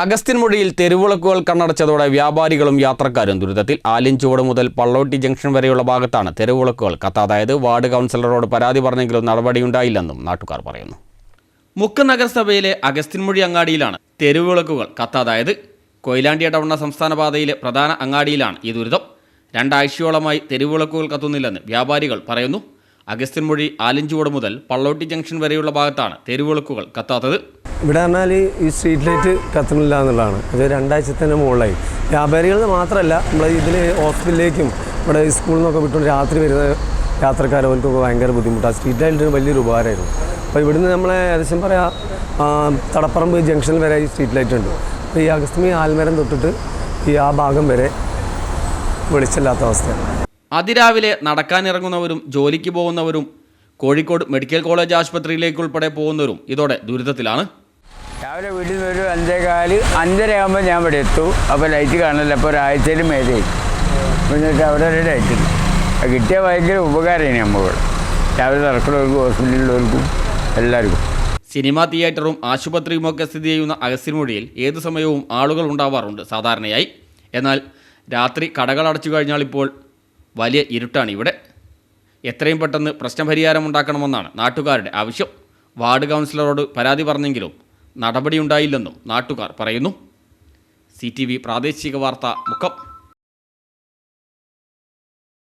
അഗസ്ത്യൻമൊഴിയിൽ തെരുവിളക്കുകൾ കണ്ണടച്ചതോടെ വ്യാപാരികളും യാത്രക്കാരും ദുരിതത്തിൽ. ആലിൻചുവട് മുതൽ പള്ളോട്ടി ജംഗ്ഷൻ വരെയുള്ള ഭാഗത്താണ് തെരുവിളക്കുകൾ കത്താതായത് വാർഡ് കൗൺസിലറോട് പരാതി പറഞ്ഞെങ്കിലും നടപടിയുണ്ടായില്ലെന്നും നാട്ടുകാർ പറയുന്നു. മുക്ക നഗരസഭയിലെ അഗസ്ത്യൻമുഴി അങ്ങാടിയിലാണ് തെരുവിളക്കുകൾ കത്താതായത് കൊയിലാണ്ടി ഇടവണ്ണ സംസ്ഥാന പാതയിലെ പ്രധാന അങ്ങാടിയിലാണ് ഈ ദുരിതം. രണ്ടാഴ്ചയോളമായി തെരുവിളക്കുകൾ കത്തുന്നില്ലെന്ന് വ്യാപാരികൾ പറയുന്നു. അഗസ്ത്യൻമുഴി ആലിൻചുവട് മുതൽ പള്ളോട്ടി ജംഗ്ഷൻ വരെയുള്ള ഭാഗത്താണ് തെരുവിളക്കുകൾ കത്താത്തത്. ഇവിടെ പറഞ്ഞാൽ ഈ സ്ട്രീറ്റ് ലൈറ്റ് കത്തുന്നില്ല എന്നുള്ളതാണ്. അത് രണ്ടാഴ്ചത്തിന് മുകളിലായി വ്യാപാരികൾ മാത്രമല്ല നമ്മൾ ഇതിൽ ഹോസ്പിറ്റലിലേക്കും ഇവിടെ സ്കൂളിൽ നിന്നൊക്കെ വിട്ടുകൊണ്ട് രാത്രി വരുന്ന യാത്രക്കാർ അവർക്കൊക്കെ ഭയങ്കര ബുദ്ധിമുട്ടാണ് സ്ട്രീറ്റ് ലൈറ്റ് വലിയൊരു ഉപകാരമായിരുന്നു അപ്പോൾ ഇവിടുന്ന് നമ്മളെ ഏകദേശം പറയാം തടപ്പറമ്പ് ജംഗ്ഷനിൽ വരെ ഈ സ്ട്രീറ്റ് ലൈറ്റ് ഉണ്ട്. അപ്പോൾ ഈ അഗസ്തമി ആൽമരം തൊട്ടിട്ട് ഈ ആ ഭാഗം വരെ വെളിച്ചില്ലാത്ത അവസ്ഥയാണ്. അതിരാവിലെ നടക്കാനിറങ്ങുന്നവരും ജോലിക്ക് പോകുന്നവരും കോഴിക്കോട് മെഡിക്കൽ കോളേജ് ആശുപത്രിയിലേക്കുൾപ്പെടെ പോകുന്നവരും ഇതോടെ ദുരിതത്തിലാണ്. രാവിലെ വീട്ടിൽ നിന്ന് ഒരു അഞ്ചേകാൽ അഞ്ചര ആകുമ്പോൾ ഞാൻ ഇവിടെ എത്തും. അപ്പോൾ ലൈറ്റ് കാണില്ല അപ്പോൾ ഒരാഴ്ചയിൽ മേലെ എന്നിട്ട് അവിടെ ഒരു ലൈറ്റ് ഉണ്ട് കിട്ടിയ ഭയങ്കര ഉപകാരമാണ് നമ്മൾ രാവിലെ നടക്കുന്നവർക്കും ഹോസ്പിറ്റലിലുള്ളവർക്കും എല്ലാവർക്കും. സിനിമാ തിയേറ്ററും ആശുപത്രിയുമൊക്കെ സ്ഥിതി ചെയ്യുന്ന അഗസ്ത്യൻമൊഴിയിൽ ഏതു സമയവും ആളുകൾ ഉണ്ടാവാറുണ്ട് സാധാരണയായി. എന്നാൽ രാത്രി കടകൾ അടച്ചു കഴിഞ്ഞാൽ ഇപ്പോൾ വലിയ ഇരുട്ടാണ് ഇവിടെ. എത്രയും പെട്ടെന്ന് പ്രശ്നപരിഹാരം ഉണ്ടാക്കണമെന്നാണ് നാട്ടുകാരുടെ ആവശ്യം. വാർഡ് കൗൺസിലറോട് പരാതി പറഞ്ഞെങ്കിലും നടപടിയുണ്ടായില്ലെന്നും നാട്ടുകാർ പറയുന്നു. സി ടി വി പ്രാദേശിക വാർത്ത മുക്കം.